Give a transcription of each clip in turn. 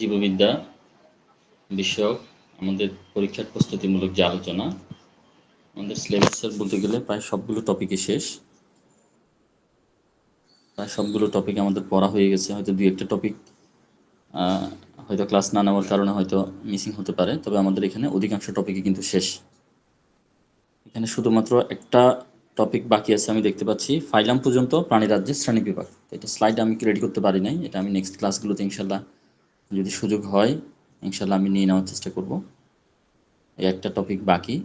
জীববিদ্যা বিষয়ক আমাদের পরীক্ষার প্রস্তুতিমূলক যে আলোচনা, আমাদের সিলেবাসের বলতে গেলে প্রায় সবগুলো টপিকই শেষ। প্রায় সবগুলো টপিক আমাদের পড়া হয়ে গেছে, হয়তো দুই একটা টপিক হয়তো ক্লাস না নেওয়ার কারণে হয়তো মিসিং হতে পারে, তবে আমাদের এখানে অধিকাংশ টপিকই কিন্তু শেষ। এখানে শুধুমাত্র একটা টপিক বাকি আছে, আমি দেখতে পাচ্ছি। ফাইলাম পর্যন্ত প্রাণীরাজ্যের শ্রেণি বিভাগ। এটা স্লাইড আমি রেডি করতে পারি নাই, এটা আমি নেক্সট ক্লাসগুলোতে ইনশাল্লাহ যদি সুযোগ হয়, ইনশাল্লাহ আমি নিয়ে নেওয়ার চেষ্টা করব। এই একটা টপিক বাকি।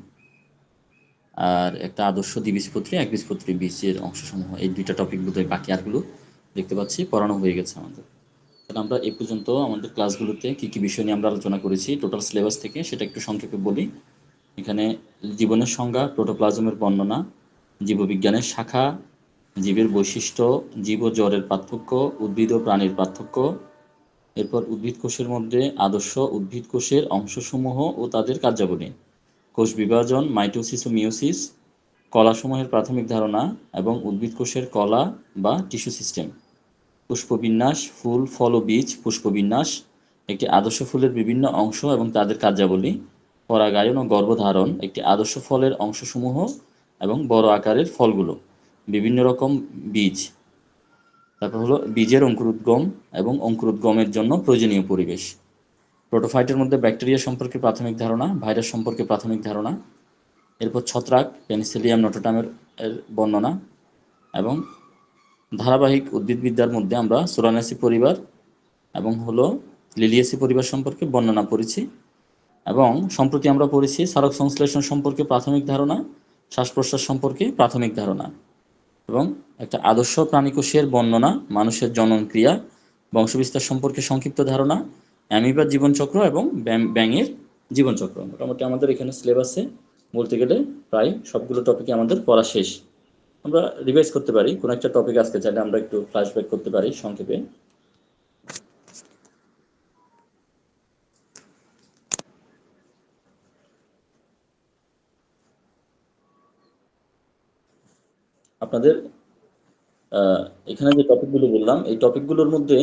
আর একটা আদর্শ দ্বিবীজপত্রী, এক বীজপত্রী বীজের অংশসমূহ, এই দুইটা টপিক বাকি আরগুলো দেখতে পাচ্ছি, পড়ানো হয়ে গেছে আমাদের। তাহলে আমরা এ পর্যন্ত আমাদের ক্লাসগুলোতে কী কী বিষয় নিয়ে আমরা আলোচনা করেছি টোটাল সিলেবাস থেকে সেটা একটু সংক্ষেপে বলি। এখানে জীবনের সংজ্ঞা প্রোটোপ্লাজমের বর্ণনা জীববিজ্ঞানের শাখা, জীবের বৈশিষ্ট্য, জীব জ্বরের পার্থক্য, উদ্ভিদ ও প্রাণীর পার্থক্য, এরপর উদ্ভিদ কোষের মধ্যে আদর্শ উদ্ভিদ কোষের অংশসমূহ ও তাদের কার্যাবলী, কোষ বিভাজন, মাইটোসিস ও মিওসিস কলাসমূহের প্রাথমিক ধারণা এবং উদ্ভিদ কোষের কলা বা টিস্যু সিস্টেম। পুষ্পবিন্যাস, ফুল, ফল ও বীজ, পুষ্পবিন্যাস, একটি আদর্শ ফুলের বিভিন্ন অংশ এবং তাদের কার্যাবলী, পরাগায়ন ও গর্ভধারণ, একটি আদর্শ ফলের অংশসমূহ এবং বড় আকারের ফলগুলো। বিভিন্ন রকম বীজ। তারপর হলো বীজের অঙ্কুরোদ্গম এবং অঙ্কুরোদ্গমের জন্য প্রয়োজনীয় পরিবেশ। প্রোটোফাইটের মধ্যে ব্যাকটেরিয়া সম্পর্কে প্রাথমিক ধারণা, ভাইরাস সম্পর্কে প্রাথমিক ধারণা, এরপর ছত্রাক, পেনিসিলিয়াম নটোটামের বর্ণনা এবং ধারাবাহিক উদ্ভিদবিদ্যার মধ্যে আমরা সোরানাসি পরিবার এবং হলো লিলিয়াসি পরিবার সম্পর্কে বর্ণনা পড়েছি এবং সম্প্রতি আমরা পড়েছি সারক সংশ্লেষণ সম্পর্কে প্রাথমিক ধারণা শ্বাস প্রশ্বাস সম্পর্কে প্রাথমিক ধারণা এবং একটা আদর্শ প্রাণীকোষের বর্ণনা, মানুষের জনন ক্রিয়া, বংশবিস্তার সম্পর্কে সংক্ষিপ্ত ধারণা, অ্যামিবার জীবনচক্র এবং ব্যাঙের জীবনচক্র। মোটামুটি আমাদের এখানে সিলেবাসে বলতে গেলে প্রায় সবগুলো টপিকে আমাদের পড়া শেষ। আমরা রিভাইজ করতে পারি, কোনো একটা টপিক আজকে চাইলে আমরা একটু ফ্ল্যাশব্যাক করতে পারি সংক্ষেপে। আপনাদের এখানে যে টপিকগুলো বললাম এই টপিকগুলোর মধ্যে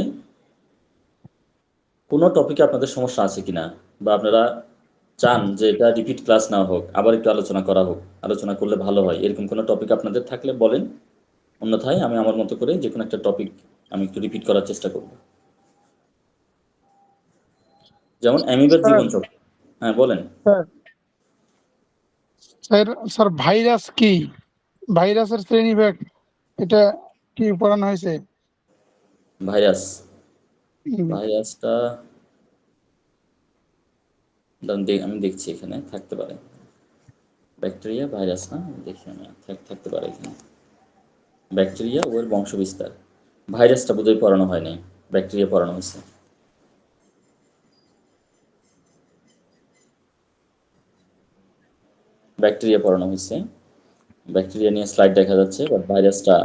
কোনো টপিকে আপনাদের সমস্যা আছে কিনা? বা আপনারা চান যে এটা রিপিট ক্লাস না হোক আবার একটু আলোচনা করা হোক আলোচনা করলে ভালো হয় এরকম কোনো টপিক আপনাদের থাকলে বলেন। অন্যথায় আমি আমার মতো করে যে কোনো একটা টপিক আমি একটু রিপিট করার চেষ্টা করব। যেমন অ্যামিবার জীবনচক্র। হ্যাঁ বলেন। স্যার স্যার ভাইরাস কি? ভাইরাসের শ্রেণীবিভাগ এটা কি পড়ানো হয়েছে? ভাইরাস। ভাইরাসটা আমি দেখছি এখানে থাকতে পারে। ব্যাকটেরিয়া ভাইরাস না? দেখি আমি থাকতে পারে এখানে। ব্যাকটেরিয়া ও বংশ বিস্তার ভাইরাসটা বোধহয় পড়ানো হয় নাই ব্যাকটেরিয়া পড়ানো হয়েছে। ব্যাকটেরিয়া পড়ানো হয়েছে। ব্যাকটেরিয়া নিয়ে স্লাইড দেখা যাচ্ছে বাট ভাইরাসটা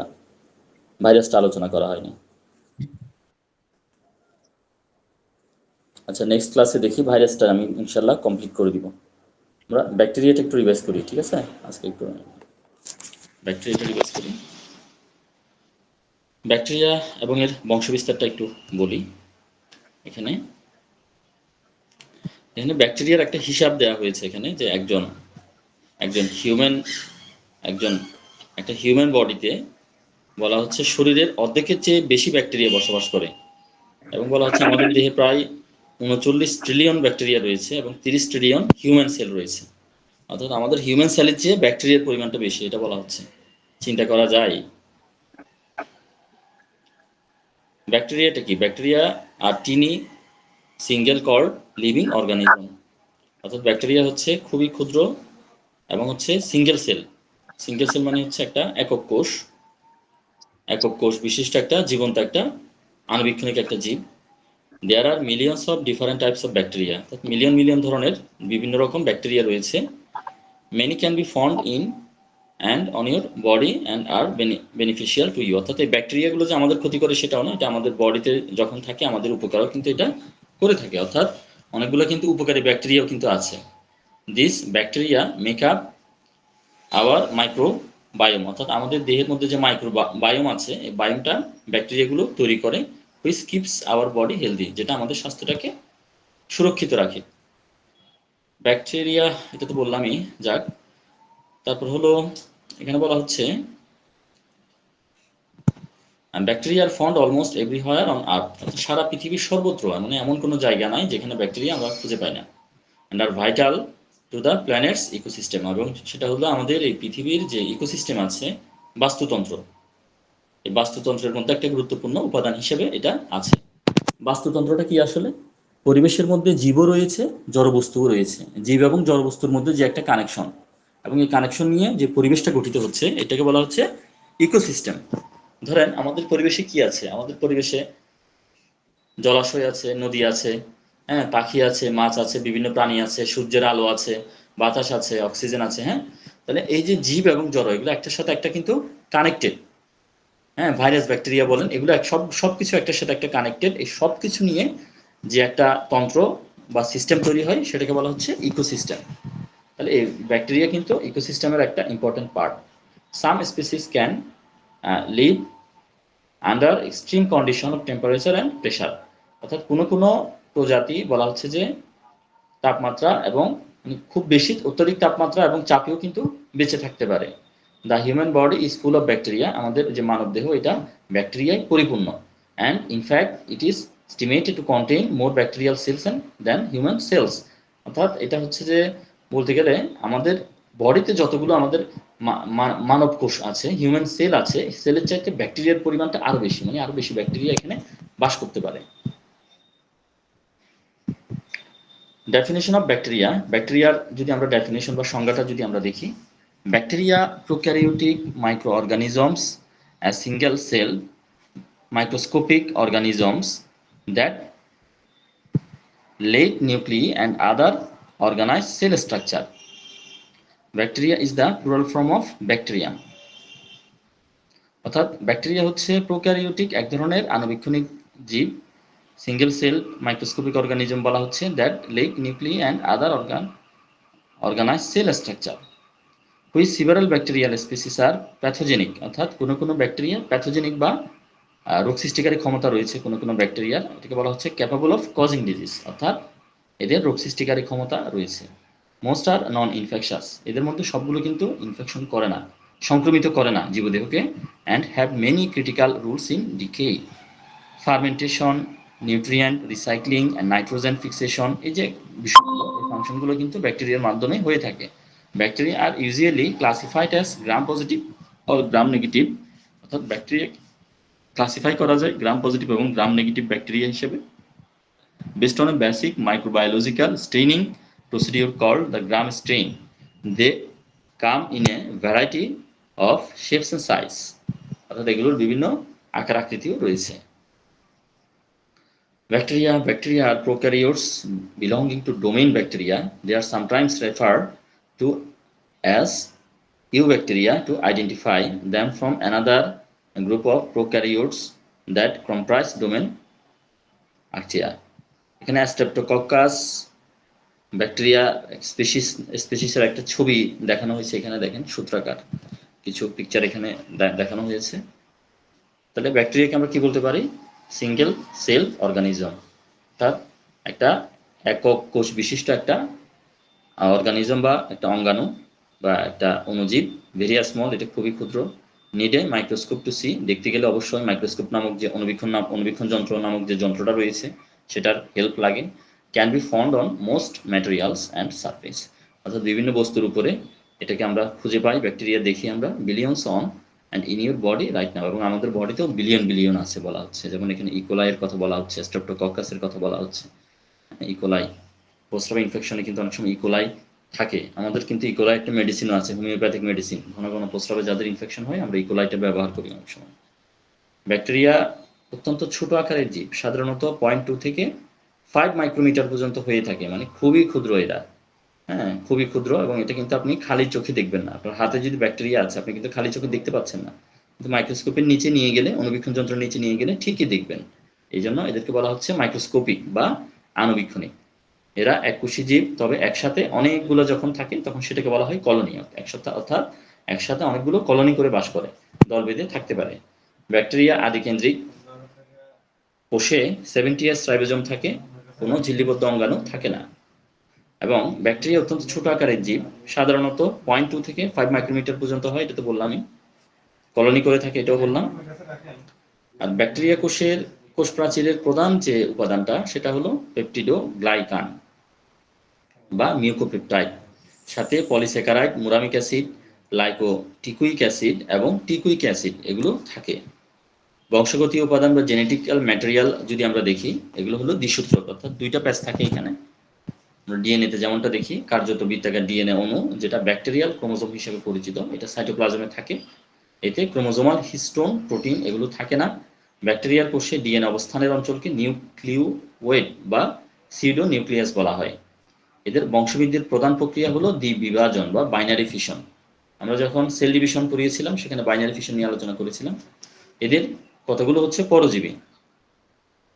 ভাইরাসটা আলোচনা করা হয়নি। আচ্ছা নেক্সট ক্লাসে দেখি ভাইরাসটা আমি ইনশাল্লাহ কমপ্লিট করে দিব। আমরা ব্যাকটেরিয়াটা একটু রিভাইজ করি, ঠিক আছে? আজকে একটু ব্যাকটেরিয়াটা রিভাইজ করি। ব্যাকটেরিয়া এবং এর বংশবিস্তারটা একটু বলি এখানে। এখানে ব্যাকটেরিয়ার একটা হিসাব দেওয়া হয়েছে এখানে যে একজন একজন হিউম্যান একজন, একটা হিউম্যান বডিতে বলা হচ্ছে শরীরের অর্ধেকের চেয়ে বেশি ব্যাকটেরিয়া বসবাস করে এবং বলা হচ্ছে আমাদের দেহে প্রায় উনচল্লিশ ট্রিলিয়ন ব্যাকটেরিয়া রয়েছে এবং তিরিশ ট্রিলিয়ন হিউম্যান সেল রয়েছে। অর্থাৎ আমাদের হিউম্যান সেলের চেয়ে ব্যাকটেরিয়ার পরিমাণটা বেশি, এটা বলা হচ্ছে। চিন্তা করা যায়। ব্যাকটেরিয়াটা কি? Bacteria are tiny single cord living organism অর্থাৎ ব্যাকটেরিয়া হচ্ছে খুবই ক্ষুদ্র এবং হচ্ছে সিঙ্গেল সেল সিঙ্গেল সেল মানে হচ্ছে একটা একক কোষ। একক কোষ বিশিষ্ট একটা, জীবন্ত একটা আনুবীক্ষণিক একটা জীব। There are millions of different types of bacteria million million ধরনের বিভিন্ন রকম ব্যাকটেরিয়া রয়েছে। Many can be found in and on your body and are beneficial to you অর্থাৎ এই ব্যাকটেরিয়াগুলো যে আমাদের ক্ষতি করে সেটাও না, এটা আমাদের বডিতে যখন থাকে, আমাদের উপকারও কিন্তু এটা করে থাকে। অর্থাৎ অনেকগুলো কিন্তু উপকারী ব্যাকটেরিয়াও কিন্তু আছে। This bacteria make up our microbiome অর্থাৎ আমাদের দেহের মধ্যে যে মাইক্রো বায়োম আছে, এই বায়োমটা ব্যাকটেরিয়াগুলো তৈরি করে which keeps our body healthy যেটা আমাদের স্বাস্থ্যটাকে সুরক্ষিত রাখে। ব্যাকটেরিয়া এটা তো বললামই, যাক। তারপর হলো, এখানে বলা হচ্ছে bacteria are found almost everywhere on earth সারা পৃথিবীর সর্বত্র মানে এমন কোনো জায়গা নাই যেখানে ব্যাকটেরিয়া আমরা খুঁজে পাই না and are vital to the planet's ecosystem এবং সেটা হলো আমাদের এই পৃথিবীর যে ইকোসিস্টেম আছে, বাস্তুতন্ত্র। এই বাস্তুতন্ত্রের মধ্যে একটা গুরুত্বপূর্ণ উপাদান হিসেবে এটা আছে। বাস্তুতন্ত্রটা কি আসলে? পরিবেশের মধ্যে জীবও রয়েছে জড়বস্তুও রয়েছে। জীব এবং জড়বস্তুর মধ্যে যে একটা কানেকশন এবং এই কানেকশন নিয়ে যে পরিবেশটা গঠিত হচ্ছে, এটাকে বলা হচ্ছে ইকোসিস্টেম ধরেন, আমাদের পরিবেশে কি আছে? আমাদের পরিবেশে জলাশয় আছে, নদী আছে হ্যাঁ পাখি আছে, মাছ আছে, বিভিন্ন প্রাণী আছে, সূর্যের আলো আছে, বাতাস আছে, অক্সিজেন আছে হ্যাঁ? তাহলে এই যে জীব এবং জড়, এগুলো একটার সাথে একটা কিন্তু কানেক্টেড হ্যাঁ? ভাইরাস ব্যাকটেরিয়া বলেন, এগুলো এক- সব, সবকিছু একটার সাথে একটা কানেক্টেড এই সব কিছু নিয়ে যে একটা তন্ত্র বা সিস্টেম তৈরি হয়, সেটাকে বলা হচ্ছে ইকোসিস্টেম তাহলে এই ব্যাকটেরিয়া কিন্তু ইকোসিস্টেমের একটা important part some species can live under extreme condition of temperature and pressure অর্থাৎ কোনো কোনো প্রজাতি বলা হচ্ছে যে তাপমাত্রা এবং মানে খুব বেশি অত্যধিক তাপমাত্রা এবং চাপেও কিন্তু বেঁচে থাকতে পারে। The human body is full of bacteria আমাদের যে মানব দেহ এটা ব্যাকটেরিয়ায় পরিপূর্ণ। And in fact it is estimated to contain more bacterial cells than human cells অর্থাৎ এটা হচ্ছে যে, বলতে গেলে আমাদের বডিতে যতগুলো আমাদের মানব কোষ আছে হিউম্যান সেল আছে সেলের চাইতে ব্যাকটেরিয়ার পরিমাণটা আরও বেশি মানে আরও বেশি ব্যাকটেরিয়া এখানে বাস করতে পারে। ডেফিনেশন অফ ব্যাকটেরিয়া ব্যাকটেরিয়ার যদি আমরা ডেফিনেশন বা সংজ্ঞাটা যদি আমরা দেখি bacteria prokaryotic microorganisms single cell microscopic organisms that late nuclei and other organized cell structure. Bacteria is the plural form of bacterium. অর্থাৎ ব্যাকটেরিয়া হচ্ছে প্রোক্যারিওটিক এক ধরনের আণুবীক্ষণিক জীব সিঙ্গেল সেল মাইক্রোস্কোপিক অর্গানিজম বলা হচ্ছে that lack nuclei and other organ organise cell structure which several bacterial species are pathogenic অর্থাৎ কোনো কোনো ব্যাকটেরিয়া প্যাথোজেনিক বা রোগ সৃষ্টিকারী ক্ষমতা রয়েছে কোনো কোনো ব্যাকটেরিয়ার এটাকে বলা হচ্ছে ক্যাপাবল অফ কজিং ডিজিজ অর্থাৎ এদের রোগ সৃষ্টিকারী ক্ষমতা রয়েছে। মোস্ট আর নন ইনফেকশাস এদের মধ্যে সবগুলো কিন্তু ইনফেকশন করে না, সংক্রমিত করে না জীবদেহকে and have many critical roles in decay fermentation nutrient recycling and nitrogen fixation এই যে বিষয়গুলো এই ফাংশনগুলো কিন্তু ব্যাকটেরিয়ার মাধ্যমে হয়ে থাকে bacteria are usually classified as gram positive or gram negative অর্থাৎ ব্যাকটেরিয়া ক্লাসিফাই করা যায় গ্রাম পজিটিভ এবং গ্রাম নেগেটিভ ব্যাকটেরিয়া হিসেবে based on a basic microbiological staining procedure called the gram stain. They come in a variety of shapes and size. অর্থাৎ এগুলোর বিভিন্ন আকার আকৃতিও রয়েছে Bacteria, bacteria are prokaryotes belonging to domain bacteria. They are sometimes referred to as eubacteria to identify them from another group of prokaryotes that comprise domain archaea. এখানে streptococcus bacteria species স্পেসিসের একটা ছবি দেখানো হয়েছে এখানে দেখেন সূত্রাকার কিছু পিকচার এখানে দেখানো হয়েছে তাহলে ব্যাকটেরিয়াকে আমরা কি বলতে পারি সিঙ্গেল সেল অর্গানিজম অর্থাৎ একটা একক কোষ বিশিষ্ট একটা অর্গানিজম বা একটা অঙ্গাণু বা একটা অণুজীব ভেরি স্মল এটা খুবই ক্ষুদ্র নিডে মাইক্রোস্কোপ টু সি দেখতে গেলে অবশ্যই মাইক্রোস্কোপ নামক যে অনুবীক্ষণ নাম অনুবীক্ষণ যন্ত্র নামক যে যন্ত্রটা রয়েছে, সেটার হেল্প লাগে। Can be found on most materials and surface অর্থাৎ বিভিন্ন বস্তুর উপরে এটাকে আমরা খুঁজে পাই ব্যাকটেরিয়া দেখি আমরা billions on and in your body right now এবং আমাদের বডিতেও বিলিয়ন বিলিয়ন আছে বলা হচ্ছে। যেমন এখানে ইকোলাইয়ের কথা বলা হচ্ছে স্ট্রেপ্টোকক্কাসের কথা বলা হচ্ছে। ইকোলাই প্রস্রাব ইনফেকশনে কিন্তু অনেক সময় ইকোলাই থাকে। আমাদের কিন্তু ইকোলাই একটা মেডিসিনও আছে হোমিওপ্যাথিক মেডিসিন ঘন ঘন প্রস্রাবে যাদের ইনফেকশন হয়, আমরা ইকোলাইটা ব্যবহার করি অনেক সময়। ব্যাকটেরিয়া অত্যন্ত ছোট আকারের জীব। সাধারণত পয়েন্ট টু থেকে ফাইভ মাইক্রোমিটার পর্যন্ত হয়ে থাকে। মানে খুবই ক্ষুদ্র এরা। হ্যাঁ খুবই ক্ষুদ্র এবং এটা কিন্তু আপনি খালি চোখে দেখবেন না। আপনার হাতে যদি ব্যাকটেরিয়া আছে, আপনি কিন্তু খালি চোখে দেখতে পাচ্ছেন না। কিন্তু মাইক্রোস্কোপের নিচে নিয়ে গেলে, অনুবীক্ষণ যন্ত্রের নিচে নিয়ে গেলে ঠিকই দেখবেন। এই জন্য এদেরকে বলা হচ্ছে মাইক্রোস্কোপিক বা আণুবীক্ষণিক। এরা এককোষী জীব, তবে একসাথে অনেকগুলো যখন থাকে, তখন সেটাকে বলা হয় কলোনি। একসাথে অর্থাৎ একসাথে অনেকগুলো কলোনি করে বাস করে দল বেঁধে থাকতে পারে। ব্যাকটেরিয়া আদিকেন্দ্রিক। কোষে সেভেন্টি ইয়ার্স রাইবোজোম থাকে, কোনো ঝিল্লিবদ্ধ অঙ্গাণু থাকে না। এবং ব্যাকটেরিয়া অত্যন্ত ছোট আকারের জীব, সাধারণত পয়েন্ট টু থেকে ফাইভ মাইক্রোমিটার পর্যন্ত হয় এটা তো বললামই কলোনি করে থাকে, এটাও বললাম। আর ব্যাকটেরিয়া কোষের, কোষ প্রাচীরের প্রধান যে উপাদানটা, সেটা হলো পেপটিডো গ্লাইকান বা মিউকোপেপটাইড সাথে polysaccharide muramic acid lipoteichoic acid এবং টিকুইক অ্যাসিড এগুলো থাকে। বংশগতীয় উপাদান বা জেনেটিক্যাল ম্যাটেরিয়াল যদি আমরা দেখি, এগুলো হলো দ্বিসূত্রক অর্থাৎ দুইটা প্যাচ থাকে এখানে। ডিএনএতে যেমনটা দেখি, কার্যত বৃত্তাকার ডিএনএ অণু, যেটা ব্যাকটেরিয়াল ক্রোমোজোম হিসেবে পরিচিত, এটা সাইটোপ্লাজমে থাকে। এতে ক্রোমোজোমাল হিস্টোন প্রোটিন এগুলো থাকে না। ব্যাকটেরিয়ার কোষে ডিএনএ অবস্থানের অঞ্চলকে নিউক্লিওয়েড বা সিডো নিউক্লিয়াস বলা হয়। এদের বংশবৃদ্ধির প্রধান প্রক্রিয়া হলো দ্বিবিভাজন বা বাইনারি ফিশন আমরা যখন সেল ডিভিশন করিয়েছিলাম, সেখানে বাইনারি ফিশন নিয়ে আলোচনা করেছিলাম। এদের কতগুলো হচ্ছে পরজীবী?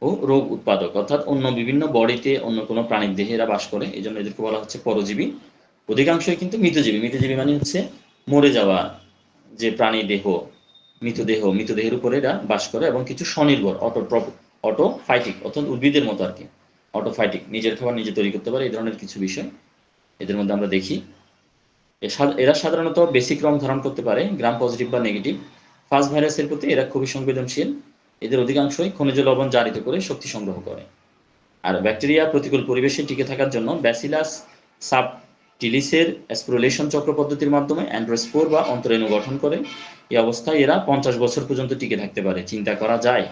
ও রোগ উৎপাদক, অর্থাৎ অন্য বিভিন্ন বডিতে অন্য কোনো প্রাণীর দেহে এরা বাস করে। এই জন্য এদেরকে বলা হচ্ছে পরজীবী। অধিকাংশই কিন্তু মৃতজীবী। মৃতজীবী মানে হচ্ছে মরে যাওয়া যে প্রাণী দেহ, মৃতদেহ, মৃতদেহের উপরে এরা বাস করে এবং কিছু স্বনির্ভর, অটো অটো ফাইটিক, অর্থাৎ উদ্ভিদের মতো আর কি অটোফাইটিক নিজের খাবার নিজে তৈরি করতে পারে, এই ধরনের কিছু বিষয় এদের মধ্যে আমরা দেখি। এরা সাধারণত বেসিক রং ধারণ করতে পারে গ্রাম পজিটিভ বা নেগেটিভ ফার্স্ট ভাইরাসের প্রতি এরা খুবই সংবেদনশীল। এদের অধিকাংশই খনিজ লবণ জারিত করে শক্তি সংগ্রহ করে। আর ব্যাকটেরিয়া প্রতিকূল পরিবেশে টিকে থাকার জন্য ব্যাসিলাস সাব টিলিসের অ্যাসপ্রোলেশন চক্র পদ্ধতির মাধ্যমে অ্যান্ড্রোস্পোর বা অন্তরেণু গঠন করে। এই অবস্থায় এরা পঞ্চাশ বছর পর্যন্ত টিকে থাকতে পারে। চিন্তা করা যায়।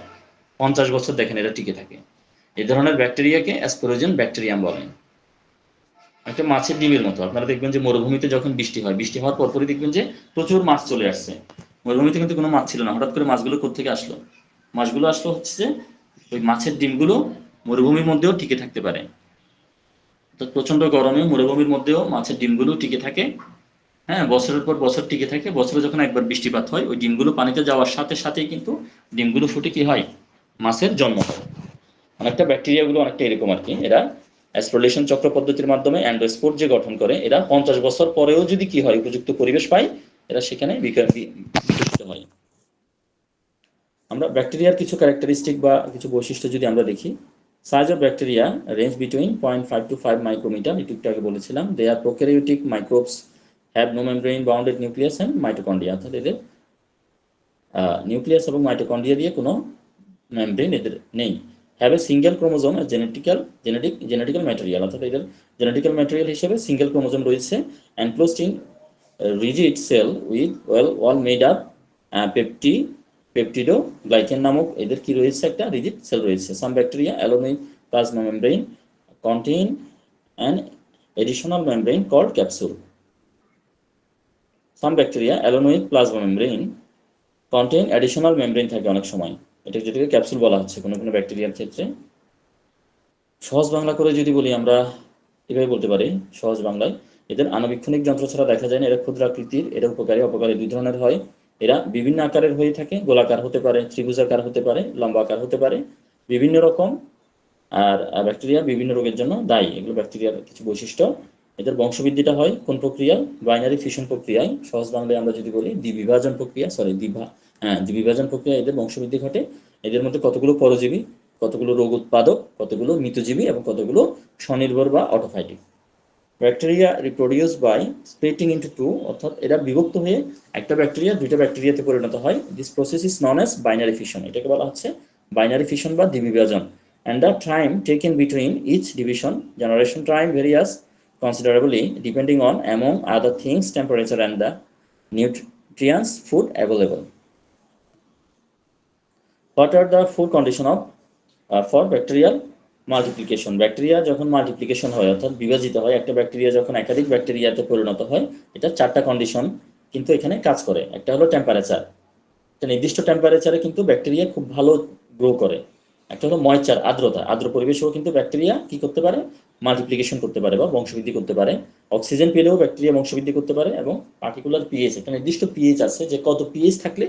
পঞ্চাশ বছর দেখেন এরা টিকে থাকে। এই ধরনের ব্যাকটেরিয়াকে অ্যাসপোরোজেন ব্যাকটেরিয়াম বলেন একটা মাছের ডিমের মতো। আপনারা দেখবেন যে মরুভূমিতে যখন বৃষ্টি হয়, বৃষ্টি হওয়ার পরপরই দেখবেন যে প্রচুর মাছ চলে আসছে। মরুভূমিতে কিন্তু কোনো মাছ ছিল না। হঠাৎ করে মাছগুলো কোথেকে আসলো? মাছগুলো আসলো হচ্ছে যে ওই মাছের ডিমগুলো মরুভূমির মধ্যেও টিকে থাকতে পারে। তো প্রচণ্ড গরমে মরুভূমির মধ্যেও মাছের ডিমগুলো টিকে থাকে। হ্যাঁ বছরের পর বছর টিকে থাকে। বছরে যখন একবার বৃষ্টিপাত হয়, ওই ডিমগুলো পানিতে যাওয়ার সাথে সাথেই কিন্তু ডিমগুলো ফুটে কি হয়? মাছের জন্ম হয়। অনেকটা ব্যাকটেরিয়াগুলো অনেকটা এরকম আর কি। এরা অ্যাসপ্রোলেশন চক্র পদ্ধতির মাধ্যমে অ্যান্ডোস্পোর যে গঠন করে, এরা পঞ্চাশ বছর পরেও যদি কি হয়, উপযুক্ত পরিবেশ পায়, এরা সেখানে বিকশিত হয়। আমরা ব্যাকটেরিয়ার কিছু ক্যারেক্টারিস্টিক বা কিছু বৈশিষ্ট্য যদি আমরা দেখি size of bacteria range between point five to five micrometer একটু একটু আগে বলেছিলাম। They are prokaryotic microbes have no membrane bounded nucleus and mitochondria অর্থাৎ এদের নিউক্লিয়াস এবং মাইটোকন্ড্রিয়া দিয়ে কোনো মেমব্রেন এদের নেই। Have a single chromosome genetical genetic genetical material অর্থাৎ এদের জেনেটিক্যাল ম্যাটেরিয়াল হিসেবে সিঙ্গেল ক্রোমোজোম রয়েছে। Enclosed in rigid cell with well wall made up পেপটি peptidoglycan নামক এদের কি রয়েছে? একটা রিজিড সেল রয়েছে। Some bacteria অ্যালোমিক plasma membrane contain an additional membrane called capsule some bacteria অ্যালোনোইক plasma membrane contain additional membrane থাকে অনেক সময়। এটা যেটাকে ক্যাপসুল বলা হচ্ছে কোনো কোনো ব্যাকটেরিয়ার ক্ষেত্রে। সহজ বাংলা করে যদি বলি আমরা, এভাবে বলতে পারি, সহজ বাংলায়। এদের আণবিক্ষণিক যন্ত্র ছাড়া দেখা যায় না, এরা ক্ষুদ্র আকৃতির, এরা উপকারী, অপকারী, দুই ধরনের হয়। এরা বিভিন্ন আকারের হয়ে থাকে, গোলাকার হতে পারে ত্রিভুজাকার হতে পারে, লম্বা আকার হতে পারে, বিভিন্ন রকম, আর ব্যাকটেরিয়া বিভিন্ন রোগের জন্য দায়ী। এগুলো ব্যাকটেরিয়ার কিছু বৈশিষ্ট্য। এদের বংশবৃদ্ধিটা হয় কোন প্রক্রিয়ায়? বাইনারি ফিশন প্রক্রিয়ায়। সহজ বাংলায় আমরা যদি বলি, দ্বিবিভাজন প্রক্রিয়া সরি দ্বিভা হ্যাঁ দ্বিবিভাজন প্রক্রিয়া এদের বংশবৃদ্ধি ঘটে। এদের মধ্যে কতগুলো পরজীবী? কতগুলো রোগ উৎপাদক? কতগুলো মৃতজীবী? এবং কতগুলো স্বনির্ভর বা autophytic bacteria reproduce by splitting into two অর্থাৎ এটা বিভক্ত হয়ে একটা ব্যাকটেরিয়া দুইটা ব্যাকটেরিয়াতে পরিণত হয়। This process is known as binary fission এটাকে বলা হচ্ছে বাইনারি ফিশন বা দ্বিবিভাজন। And the time take in between each division generation time varies considerably depending on among other things temperature and the nutrients food available what are the food condition of for bacterial multiplication bacteria যখন multiplication হয়, অর্থাৎ বিভাজিত হয়, একটা bacteria যখন একাধিক ব্যাকটেরিয়াতে পরিণত হয়, এটা চারটা কন্ডিশন কিন্তু এখানে কাজ করে। একটা হলো টেম্পারেচার একটা নির্দিষ্ট টেম্পারেচারে কিন্তু ব্যাকটেরিয়া খুব ভালো গ্রো করে। একটা হলো ময়চার আর্দ্রতা। আর্দ্র পরিবেশেও কিন্তু ব্যাকটেরিয়া কি করতে পারে? মাল্টিপ্লিকেশন করতে পারে বা বংশবৃদ্ধি করতে পারে। অক্সিজেন পেলেও ব্যাকটেরিয়া বংশবৃদ্ধি করতে পারে এবং পার্টিকুলার পিএইচ একটা নির্দিষ্ট পিএইচ আছে যে কত পিএইচ থাকলে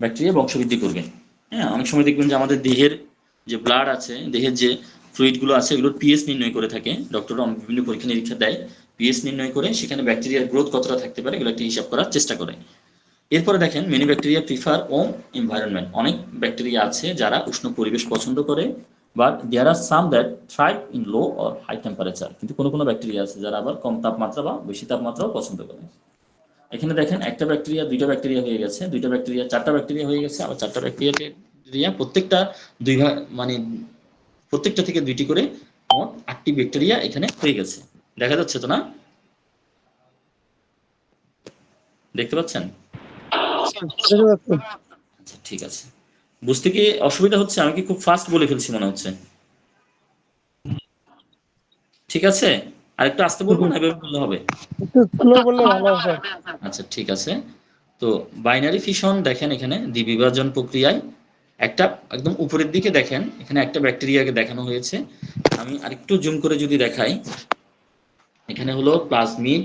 ব্যাকটেরিয়া বংশবৃদ্ধি করবে। হ্যাঁ অনেক সময় দেখবেন যে আমাদের দেহের যে ব্লাড আছে, দেহের যে ফ্লুইডগুলো আছে, এগুলোর পিএইচ নির্ণয় করে থাকে। ডক্টররা বিভিন্ন পরীক্ষা নিরীক্ষা দেয়। পিএইচ নির্ণয় করে সেখানে ব্যাকটেরিয়ার গ্রোথ কতটা থাকতে পারে, এগুলো একটি হিসাব করার চেষ্টা করে। এরপরে দেখেন many bacteria prefer warm environment অনেক ব্যাকটেরিয়া আছে যারা উষ্ণ পরিবেশ পছন্দ করে but there are some that thrive in low or high temperature কিন্তু কোনো কোনো ব্যাকটেরিয়া আছে যারা আবার কম তাপমাত্রা বা বেশি তাপমাত্রাও পছন্দ করে। এখানে দেখেন, একটা ব্যাকটেরিয়া দুইটা ব্যাকটেরিয়া হয়ে গেছে। দুইটা ব্যাকটেরিয়া চারটা ব্যাকটেরিয়া হয়ে গেছে, আবার চারটা ব্যাকটেরিয়া প্রত্যেকটা দুই ভাগ মানে প্রত্যেকটা থেকে দুইটি করে মোট আটটি ব্যাকটেরিয়া এখানে হয়ে গেছে। দেখা যাচ্ছে তো না? দেখতে পাচ্ছেন? আচ্ছা ঠিক আছে। বুঝতে কি অসুবিধা হচ্ছে? আমি কি খুব ফাস্ট বলে ফেলছি মনে হচ্ছে? ঠিক আছে? আর একটু আসতে বলব না বললে হবে। আচ্ছা ঠিক আছে। তো বাইনারি ফিশন দেখেন এখানে দ্বিবিভাজন প্রক্রিয়ায়। একটা একদম উপরের দিকে দেখেন, এখানে একটা ব্যাকটেরিয়াকে দেখানো হয়েছে। আমি আরেকটু জুম করে যদি দেখাই, এখানে হলো plasmid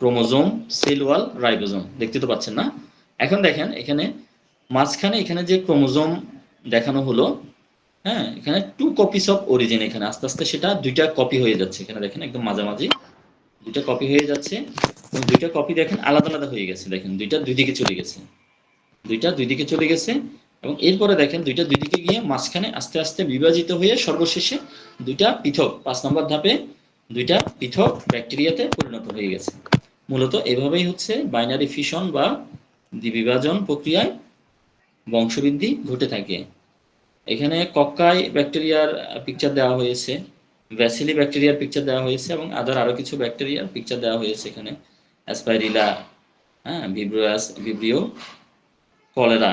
chromosome cell wall ribosome. দেখতে তো পাচ্ছেন না? এখন দেখেন, এখানে মাঝখানে এখানে যে ক্রোমোজোম দেখানো হলো হ্যাঁ এখানে টু কপিস অফ অরিজিন এখানে। আস্তে আস্তে সেটা দুইটা কপি হয়ে যাচ্ছে। এখানে দেখেন, একদম মাঝামাঝি দুইটা কপি হয়ে যাচ্ছে। এবং দুইটা কপি দেখেন, আলাদা আলাদা হয়ে গেছে। দেখেন, দুইটা দুই দিকে চলে গেছে। দুইটা দুই দিকে চলে গেছে। এবং এরপরে দেখেন দুইটা দুই দিকে গিয়ে মাঝখানে আস্তে আস্তে বিভাজিত হয়ে সর্বশেষে দুইটা পৃথক, পাঁচ নম্বর ধাপে দুইটা পৃথক ব্যাকটেরিয়াতে পরিণত হয়ে গেছে। মূলত এভাবেই হচ্ছে বাইনারি ফিশন বা দ্বিবিভাজন প্রক্রিয়ায় বংশবৃদ্ধি ঘটে থাকে। এখানে কক্কাই ব্যাকটেরিয়ার পিকচার দেওয়া হয়েছে ভ্যাসিলি ব্যাকটেরিয়ার পিকচার দেওয়া হয়েছে এবং আদার আরও কিছু ব্যাকটেরিয়ার পিকচার দেওয়া হয়েছে এখানে। অ্যাসপাইরিলা হ্যাঁ vibrios vibrio cholera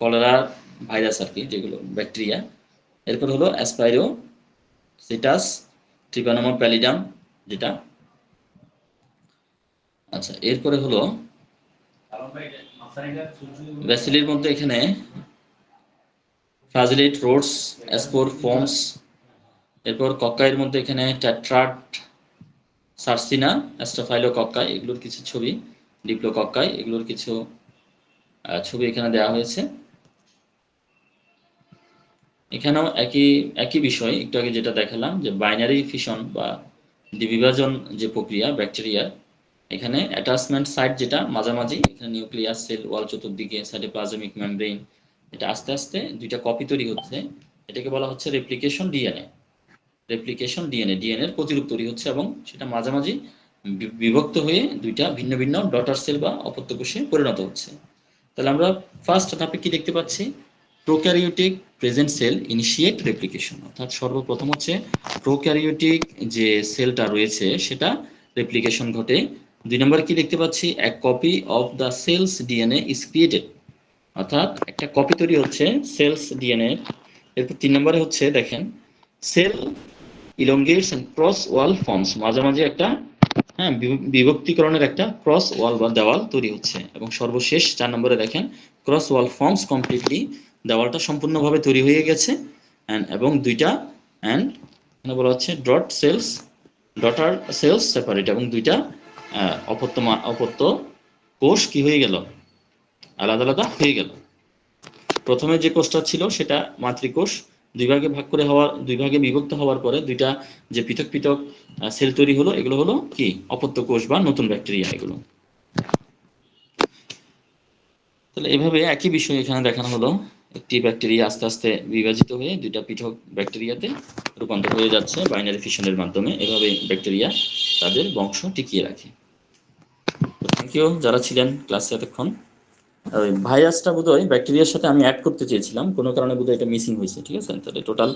cholera virus আর কি, যেগুলো ব্যাকটেরিয়া। এরপর হলো অ্যাসপাইরো, সিটাস ট্রিপানোমা প্যালিডাম, যেটা। আচ্ছা এরপরে হলো ভ্যাসিলির মধ্যে এখানে ফ্লাজিলেট, রোডস, অ্যাসপোর ফর্মস এরপর কক্কাইয়ের মধ্যে এখানে ট্যাট্রাট সার্সিনা অ্যাস্ট্রাফাইলো কক্কাই এগুলোর কিছু ছবি ডিপ্লো কক্কাই এগুলোর কিছু ছবি এখানে দেওয়া হয়েছে। এখানেও একই একই বিষয়, একটু আগে যেটা দেখালাম যে বাইনারি ফিশন বা দ্বিবিভাজন যে প্রক্রিয়া ব্যাকটেরিয়ার এখানে অ্যাটাচমেন্ট সাইট যেটা মাঝামাঝি, এখানে নিউক্লিয়াস সেল ওয়াল চতুর্দিকে সাইটোপ্লাজমিক মেমব্রেন এটা আস্তে আস্তে দুইটা কপি তৈরি হচ্ছে, এটাকে বলা হচ্ছে replication DNA replication DNA DNA এর প্রতিরূপ তৈরি হচ্ছে এবং সেটা মাঝামাঝি বিভক্ত হয়ে দুইটা ভিন্ন ভিন্ন ডটার সেল বা অপত্য কোষে পরিণত হচ্ছে। তাহলে আমরা ফার্স্ট ধাপে কি দেখতে পাচ্ছি? Prokaryotic present cell initiate replication. অর্থাৎ সর্বপ্রথম হচ্ছে প্রোক্যারিওটিক যে সেলটা রয়েছে, সেটা রেপ্লিকেশন ঘটে। দুই নম্বর কি দেখতে পাচ্ছি? এক copy of the cell's DNA is created. অর্থাৎ একটা কপি তৈরি হচ্ছে সেলস ডিএনএ। এরপর তিন নম্বরে হচ্ছে দেখেন, cell elongates and cross wall forms. মাঝামাঝি একটা হ্যাঁ বিভক্তিকরণের একটা ক্রস ওয়াল বা দেওয়াল তৈরি হচ্ছে। এবং সর্বশেষ চার নম্বরে দেখেন, ক্রস ওয়াল ফর্মস কমপ্লিটলি দেওয়ালটা সম্পূর্ণভাবে তৈরি হয়ে গেছে। অ্যান্ড এবং দুইটা অ্যান্ড এখানে বলা হচ্ছে dot cells daughter cells separate এবং দুইটা অপত্য অপত্য কোষ কি হয়ে গেল? আলাদা আলাদা হয়ে গেল। প্রথমে যে কোষটা ছিল সেটা মাতৃকোষ, দুই ভাগে ভাগ করে হওয়ার, দুই ভাগে বিভক্ত হওয়ার পরে দুইটা যে পৃথক পৃথক সেল তৈরি হলো, এগুলো হলো কি? অপত্য কোষ বা নতুন ব্যাকটেরিয়া এগুলো। তাহলে এভাবে একই বিষয় এখানে দেখানো হলো। একটি ব্যাকটেরিয়া আস্তে আস্তে বিভাজিত হয়ে দুইটা পৃথক ব্যাকটেরিয়াতে রূপান্তর হয়ে যাচ্ছে বাইনারি ফিশনের মাধ্যমে। এভাবে ব্যাকটেরিয়া তাদের বংশ টিকিয়ে রাখে। থ্যাংক ইউ যারা ছিলেন ক্লাসে এতক্ষণ। ওই ভাইরাসটা বোধহয় ব্যাকটেরিয়ার সাথে আমি অ্যাড করতে চেয়েছিলাম, কোনো কারণে বোধহয় এটা মিসিং হয়েছে, ঠিক আছে? তাহলে টোটাল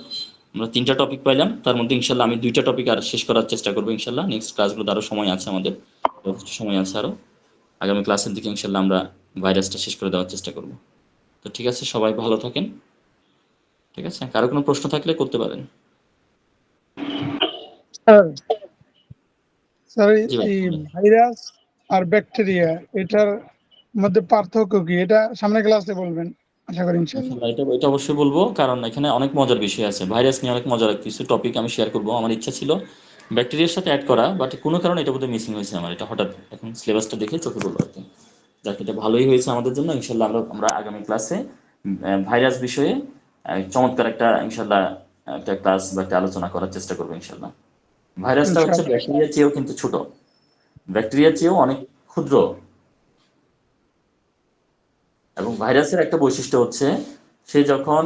আমরা তিনটা টপিক পাইলাম। তার মধ্যে ইনশাল্লাহ আমি দুইটা টপিক আর শেষ করার চেষ্টা করব ইনশাল্লাহ। নেক্সট ক্লাসগুলো আরও সময় আছে আমাদের সময় আছে আরও আগামী ক্লাসের দিকে ইনশাল্লাহ আমরা ভাইরাসটা শেষ করে দেওয়ার চেষ্টা করব। তো ঠিক আছে সবাই ভালো থাকেন। ঠিক আছে? কারও কোনো প্রশ্ন থাকলে করতে পারেন। স্যার এই-। ভাইরাস আর ব্যাকটেরিয়া এটার মধ্যে পার্থক্য কি? এটা সামনে ক্লাসে বলবেন আশা করি ইনশাআল্লাহ। এটা এটা অবশ্যই বলব কারণ এখানে অনেক মজার বিষয় আছে। ভাইরাস নিয়ে অনেক মজার কিছু টপিক আমি শেয়ার করব। আমার ইচ্ছা ছিল ব্যাকটেরিয়ার সাথে অ্যাড করা বাট কোনো কারণে এটা বোধহয় মিসিং হয়েছে আমার। এটা হঠাৎ এখন সিলেবাসটা দেখে চোখে পড়ল আর কি। যাক এটা ভালোই হয়েছে আমাদের জন্য। ইনশাল্লাহ আমরা আমরা আগামী ক্লাসে ভাইরাস বিষয়ে চমৎকার একটা ইনশাল্লাহ একটা ক্লাস বা একটা আলোচনা করার চেষ্টা করব ইনশাল্লাহ ভাইরাসটা হচ্ছে। ব্যাকটেরিয়ার চেয়েও কিন্তু ছোট। ব্যাকটেরিয়ার চেয়েও অনেক ক্ষুদ্র। এবং ভাইরাসের একটা বৈশিষ্ট্য হচ্ছে সে যখন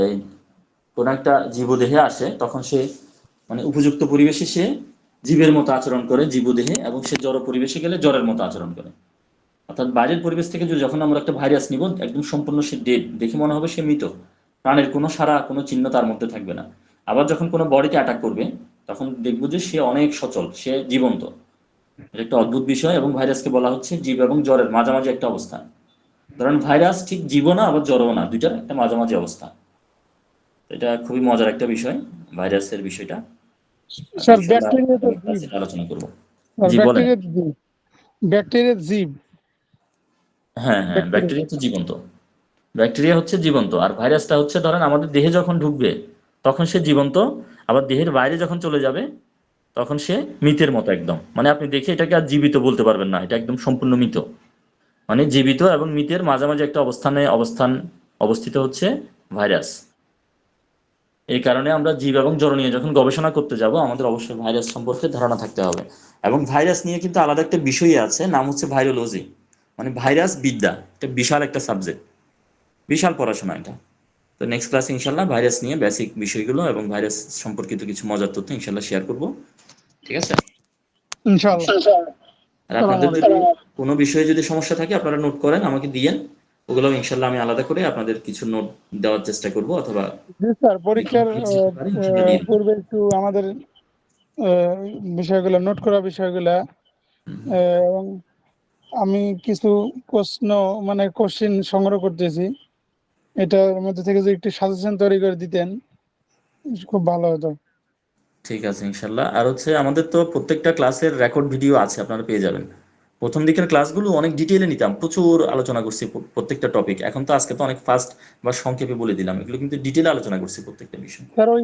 এই কোন একটা জীবদেহে আসে তখন সে মানে উপযুক্ত পরিবেশে সে জীবের মতো আচরণ করে জীবদেহে এবং সে জড় পরিবেশে গেলে জ্বরের মতো আচরণ করে। অর্থাৎ বাইরের পরিবেশ থেকে যদি যখন আমরা একটা ভাইরাস নিব একদম সম্পূর্ণ সে ডেড দেখে মনে হবে সে মৃত। প্রাণের কোনো সারা কোনো চিহ্ন তার মধ্যে থাকবে না। আবার যখন কোনো বডিতে অ্যাটাক করবে তখন দেখব যে সে অনেক সচল সে জীবন্ত। এটা একটা অদ্ভুত বিষয় এবং ভাইরাসকে বলা হচ্ছে জীব এবং জ্বরের মাঝামাঝি একটা অবস্থা। ধরেন ভাইরাস ঠিক জীবও না আবার জ্বরও না দুইটার একটা মাঝামাঝি অবস্থা। এটা খুবই মজার একটা বিষয় ভাইরাসের বিষয়টা। স্যার ব্যাকটেরিয়া আলোচনা করব। স্যার, জি, বলেন। ব্যাকটেরিয়া জীব। হ্যাঁ হ্যাঁ ব্যাকটেরিয়া। হচ্ছে জীবন্ত। ব্যাকটেরিয়া হচ্ছে জীবন্ত। আর ভাইরাসটা হচ্ছে ধরেন আমাদের দেহে যখন ঢুকবে তখন সে জীবন্ত। আবার দেহের বাইরে যখন চলে যাবে তখন সে মৃতের মতো একদম। মানে আপনি দেখে এটাকে আর জীবিত বলতে পারবেন না। এটা একদম সম্পূর্ণ মৃত। মানে জীবিত এবং মৃতের মাঝামাঝি একটা অবস্থানে অবস্থান অবস্থিত হচ্ছে ভাইরাস। এই কারণে আমরা জীব এবং জ্বর নিয়ে যখন গবেষণা করতে যাব আমাদের অবশ্যই ভাইরাস সম্পর্কে ধারণা থাকতে হবে। এবং ভাইরাস নিয়ে কিন্তু আলাদা একটা বিষয় আছে নাম হচ্ছে ভাইরোলজি মানে ভাইরাস বিদ্যা এটা বিশাল একটা সাবজেক্ট বিশাল পড়াশোনা এটা। তো নেক্সট ক্লাসে ইনশাল্লাহ ভাইরাস নিয়ে বেসিক বিষয়গুলো এবং ভাইরাস সম্পর্কিত কিছু মজার তথ্য ইনশাল্লাহ শেয়ার করব। ঠিক আছে? আর আপনাদের যদি কোনো বিষয়ে যদি সমস্যা থাকে আপনারা নোট করেন আমাকে দিয়েন ওগুলো ইনশাল্লাহ আমি আলাদা করে আপনাদের কিছু নোট দেওয়ার চেষ্টা করব অথবা স্যার পরীক্ষার। পূর্বে একটু আমাদের বিষয়গুলো নোট করা বিষয়গুলা এবং আমি কিছু প্রশ্ন মানে কোশ্চিন সংগ্রহ করতেছি। এটার মধ্যে থেকে যদি একটু সাজেশন তৈরি করে দিতেন খুব ভালো হতো। ঠিক আছে ইনশাল্লাহ। আর হচ্ছে আমাদের তো প্রত্যেকটা ক্লাসের রেকর্ড ভিডিও আছে আপনারা পেয়ে যাবেন। প্রথম দিকের ক্লাসগুলো অনেক ডিটেইলে নিতাম প্রচুর আলোচনা করছি প্রত্যেকটা টপিক এখন তো আজকে তো অনেক ফাস্ট বা সংক্ষেপে বলে দিলাম এগুলো কিন্তু ডিটেইলে আলোচনা করছি প্রত্যেকটা বিষয়। স্যার ওই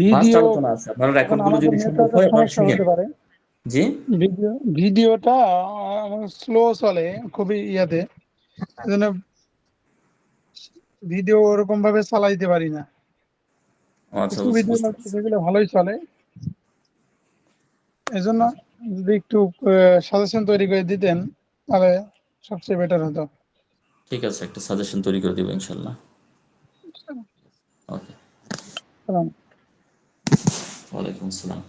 ভিডিও আলোচনা আছে আপনারা রেকর্ডগুলো যদি সম্ভব নেটওয়ার্কের হয় আপনারা সমস্যা শুনেন হতে পারে। জি? ভিডিও ভিডিওটা স্লো চলে খুবই ইয়াতে। এজন্য ভিডিও ওরকম ভাবে চালাইতে পারি না। আচ্ছা ভিডিও সেগুলো ভালোই চলে। এজন্য যদি একটু সাজেশন তৈরি করে দিতেন তাহলে সবচেয়ে বেটার হতো। ঠিক আছে একটা সাজেশন তৈরি করে দিব ওকে সালাম। ওয়ালাইকুম আসসালাম।